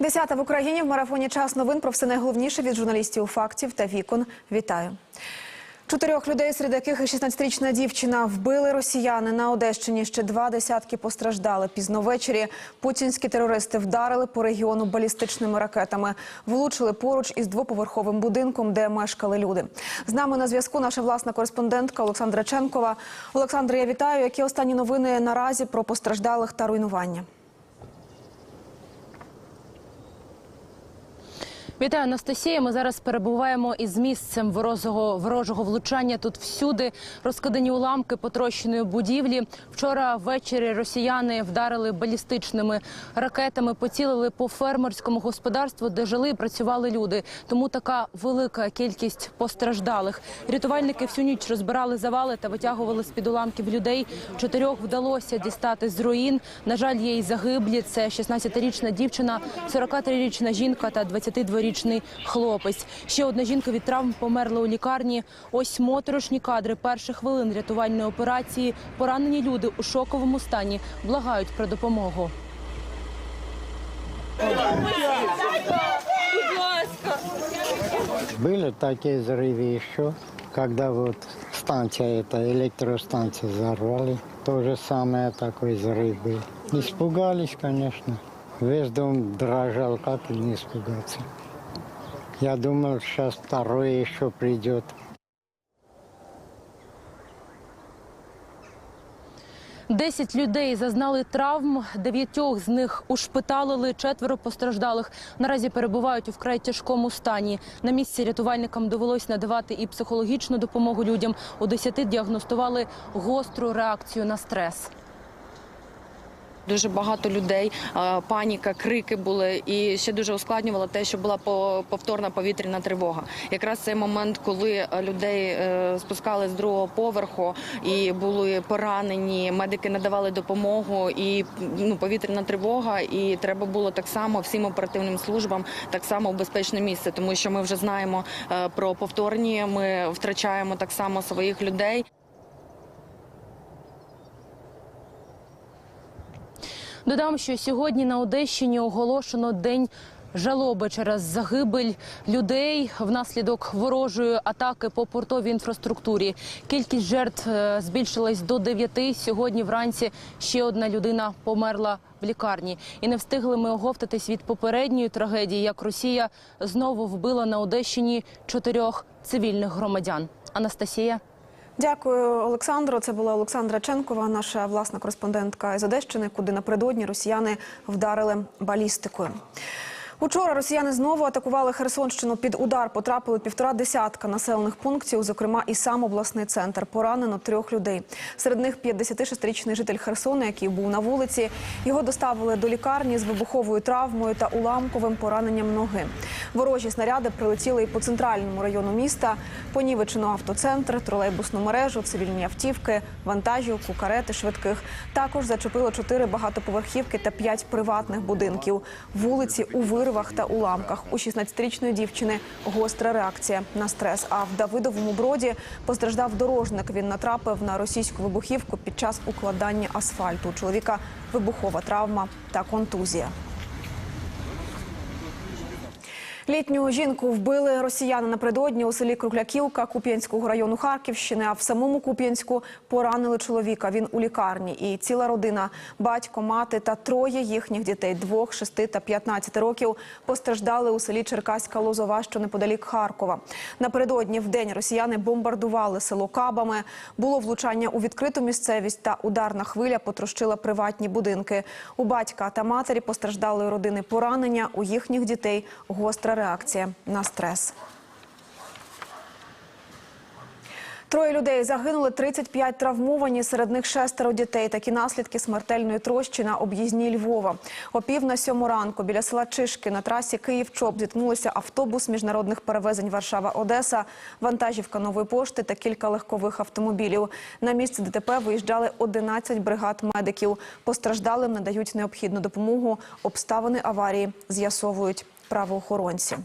Десята в Україні в марафоні час новин про все найголовніше від журналістів фактів та вікон. Вітаю. Чотирьох людей, серед яких і 16-річна дівчина, вбили росіяни на Одещині. Ще два десятки постраждали. Пізно ввечері путінські терористи вдарили по регіону балістичними ракетами. Влучили поруч із двоповерховим будинком, де мешкали люди. З нами на зв'язку наша власна кореспондентка Олександра Ченкова. Олександра, я вітаю. Які останні новини наразі про постраждалих та руйнування? Вітаю, Анастасія. Ми зараз перебуваємо із місцем ворожого ворожого влучання. Тут всюди розкидані уламки потрощеної будівлі. Вчора ввечері росіяни вдарили балістичними ракетами, поцілили по фермерському господарству, де жили і працювали люди. Тому така велика кількість постраждалих. Рятувальники всю ніч розбирали завали та витягували з під уламків людей. Чотирьох вдалося дістати з руїн. На жаль, є й загиблі. Це 16-річна дівчина, 43-річна жінка та 22-річний хлопець. Ще одна жінка від травм померла у лікарні. Ось моторошні кадри перших хвилин рятувальної операції. Поранені люди у шоковому стані благають про допомогу. Были такие взрывы еще, когда вот станция, эта электростанция взорвали. То же самое такой взрыв был. Испугались, конечно. Весь дом дрожал, как не испугаться. Я думал, сейчас второе еще придет. Десять людей зазнали травм. Дев'ятьох з них ушпиталили. Четверо постраждалих наразі перебувають у вкрай тяжкому стані. На місці рятувальникам довелось надавати і психологічну допомогу людям. У десяти діагностували гостру реакцію на стрес. Дуже багато людей, паніка, крики були, і ще дуже ускладнювало те, що була по- повторна повітряна тривога. Якраз цей момент, коли е, людей е, спускали з другого поверху і були поранені, медики надавали допомогу, і ну повітряна тривога, і треба було так само всім оперативним службам так само в безпечне місце, тому що ми вже знаємо е, про повторні. Ми втрачаємо так само своїх людей. Додам, що сьогодні на Одещині оголошено день. Жалоби через загибель людей внаслідок ворожої атаки по портовій інфраструктурі. Кількість жертв е, збільшилась до дев'яти. Сьогодні вранці ще одна людина померла в лікарні. І не встигли ми оговтатись від попередньої трагедії, як Росія знову вбила на Одещині чотирьох цивільних громадян. Анастасія. Дякую, Олександро. Це була Олександра Ченкова, наша власна кореспондентка із Одещини, куди напередодні росіяни вдарили балістикою. Учора росіяни знову атакували Херсонщину. Під удар потрапили півтора десятка населених пунктів, зокрема і сам обласний центр. Поранено трьох людей. Серед них 56-річний житель Херсона, який був на вулиці. Його доставили до лікарні з вибуховою травмою та уламковим пораненням ноги. Ворожі снаряди прилетіли і по центральному району міста. Понівечено автоцентр, тролейбусну мережу, цивільні автівки, вантажівку, карети швидких. Також зачепило чотири багатоповерхівки та п'ять приватних будинків. Вулиці у вирвах та уламках. У 16-річної дівчини гостра реакція на стрес. А в Давидовому броді постраждав дорожник. Він натрапив на російську вибухівку під час укладання асфальту. У чоловіка вибухова травма та контузія. Літню жінку вбили росіяни напередодні у селі Кругляківка Куп'янського району Харківщини. А в самому Куп'янську поранили чоловіка. Він у лікарні. І ціла родина, батько, мати та троє їхніх дітей двох, шести та 15 років постраждали у селі Черкаська Лозова, що неподалік Харкова. Напередодні в день росіяни бомбардували село Кабами. Було влучання у відкриту місцевість та ударна хвиля потрощила приватні будинки. У батька та матері постраждали родини поранення. У їхніх дітей гостра реакція на стрес. Троє людей загинули, 35 травмовані, серед них шестеро дітей. Такі наслідки смертельної трощі на об'їзній Львова. О пів на сьому ранку біля села Чишки на трасі Київ-Чоп зіткнулися автобус міжнародних перевезень Варшава-Одеса, вантажівка нової пошти та кілька легкових автомобілів. На місце ДТП виїжджали 11 бригад медиків. Постраждалим надають необхідну допомогу. Обставини аварії з'ясовують правоохоронці.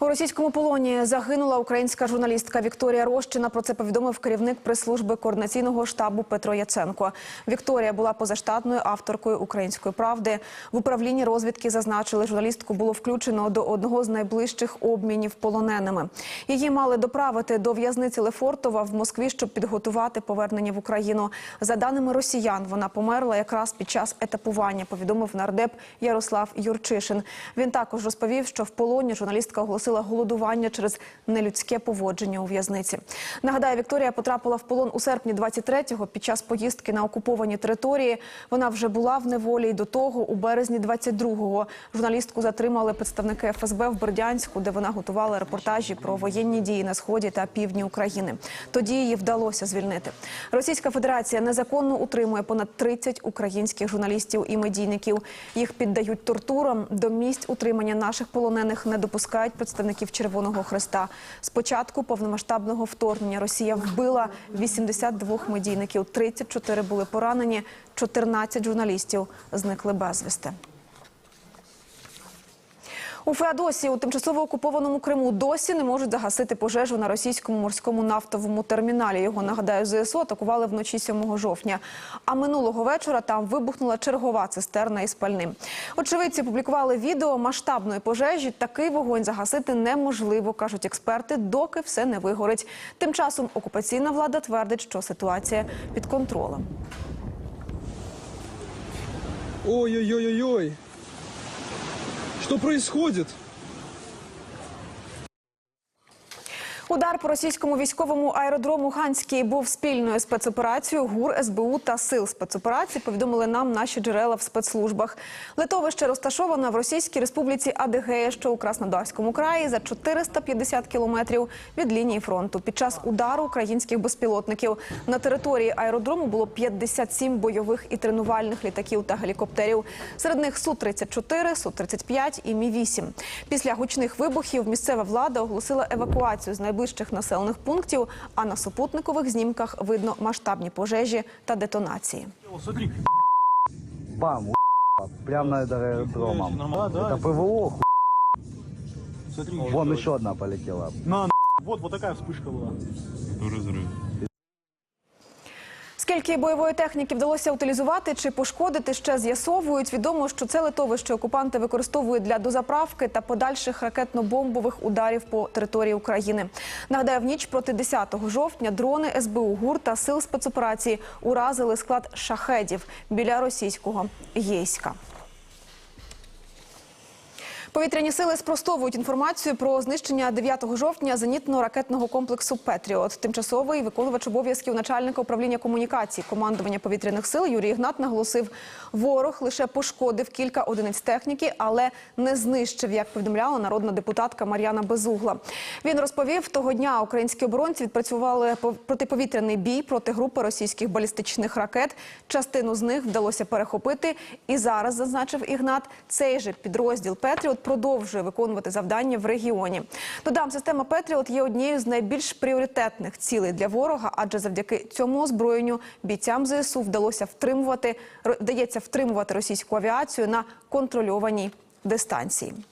У російському полоні загинула українська журналістка Вікторія Рощина. Про це повідомив керівник прес-служби координаційного штабу Петро Яценко. Вікторія була позаштатною авторкою української правди. В управлінні розвідки зазначили, журналістку було включено до одного з найближчих обмінів полоненими. Її мали доправити до в'язниці Лефортова в Москві, щоб підготувати повернення в Україну. За даними росіян, вона померла якраз під час етапування. Повідомив нардеп Ярослав Юрчишин. Він також розповів, що в полоні журналістка оголосила голодування через нелюдське поводження у в'язниці. Нагадаю, Вікторія потрапила в полон у серпні 23-го під час поїздки на окуповані території. Вона вже була в неволі і до того у березні 22-го. Журналістку затримали представники ФСБ в Бердянську, де вона готувала репортажі про воєнні дії на сході та півдні України. Тоді її вдалося звільнити. Російська Федерація незаконно утримує понад 30 українських журналістів і медійників. Їх піддають тортурам. До місць утримання наших полонених не допускають представників Червоного Хреста. З початку повномасштабного вторгнення Росія вбила 82 медійників, 34 були поранені, 14 журналістів зникли безвісти. У Феодосії у тимчасово окупованому Криму досі не можуть загасити пожежу на російському морському нафтовому терміналі. Його нагадаю, ЗСУ атакували вночі 7 жовтня. А минулого вечора там вибухнула чергова цистерна із пальним. Очевидці публікували відео масштабної пожежі. Такий вогонь загасити неможливо, кажуть експерти, доки все не вигорить. Тим часом окупаційна влада твердить, що ситуація під контролем. Ой-ой-ой-ой-ой. Что происходит? Удар по російському військовому аеродрому Ганський був спільною спецоперацією ГУР, СБУ та сил спецоперації. Повідомили нам наші джерела в спецслужбах. Литовище розташоване в Російській Республіці Адигея, що у Краснодарському краї, за 450 кілометрів від лінії фронту. Під час удару українських безпілотників на території аеродрому було 57 бойових і тренувальних літаків та гелікоптерів. Серед них су 34 су 35 і мі 8 Після гучних вибухів місцева влада оголосила евакуацію з найближчих населених пунктів. А на супутникових знімках видно масштабні пожежі та детонації. Бам, у***а, прямо над аэродромом. Это ПВО, ху... Смотри, вон еще одна полетела. на, вот, вот такая вспышка была. Скільки бойової техніки вдалося утилізувати чи пошкодити, ще з'ясовують. Відомо, що це литовище окупанти використовують для дозаправки та подальших ракетно-бомбових ударів по території України. Нагадаю, в ніч проти 10 жовтня дрони СБУ ГУР та сил спецоперації уразили склад шахедів біля російського Єйська. Повітряні сили спростовують інформацію про знищення 9 жовтня зенітно-ракетного комплексу Петріот. Тимчасовий виконувач обов'язків начальника управління комунікацій командування повітряних сил Юрій Ігнат наголосив, ворог лише пошкодив кілька одиниць техніки, але не знищив, як повідомляла народна депутатка Мар'яна Безугла. Він розповів, того дня українські оборонці відпрацювали пов- протиповітряний бій проти групи російських балістичних ракет. Частину з них вдалося перехопити. І зараз зазначив Ігнат, цей же підрозділ Петріот продовжує виконувати завдання в регіоні. Додам, система Петріот є однією з найбільш пріоритетних цілей для ворога, адже завдяки цьому озброєнню бійцям ЗСУ вдалося втримувати вдається втримувати російську авіацію на контрольованій дистанції.